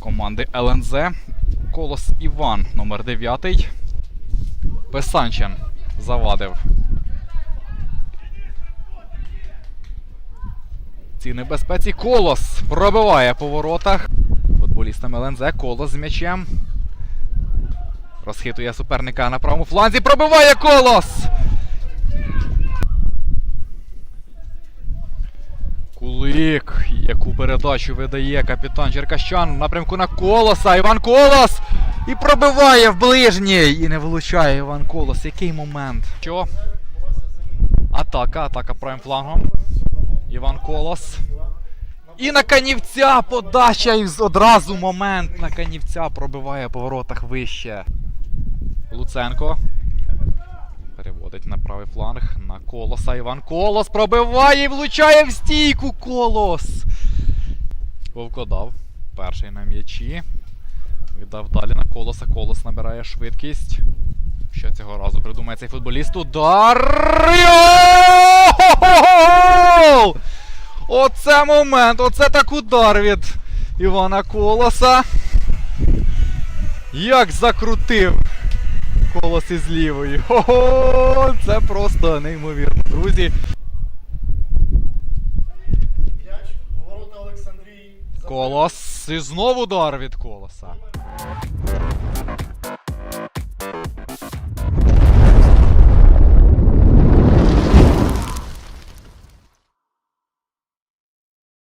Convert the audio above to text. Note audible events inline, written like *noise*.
Команди ЛНЗ. Колос Іван номер 9 Песанчен завадив. Ці небезпеці колос пробиває по воротах. Футболістам ЛНЗ колос з м'ячем. Розхитує суперника на правому фланзі. Пробиває колос! Кулик, яку передачу видає капітан Черкащан в напрямку на Колоса. Іван Колос! І пробиває в ближній! І не влучає Іван Колос. Який момент? Що? Атака, атака правим флангом. Іван Колос. І на канівця подача і одразу момент на канівця пробиває по воротах вище. Луценко. Переводить на правий фланг на колоса. Іван Колос пробиває і влучає в стійку колос. Вовкодав. Перший на м'ячі. Віддав далі на колоса. Колос набирає швидкість. Що цього разу придумає цей футболіст? Удар! Оце момент! Оце так удар від Івана Колоса. Як закрутив колос із лівої. *laughs* Хо-хо! Це просто неймовірно, друзі. Колос. І знову удар від колоса.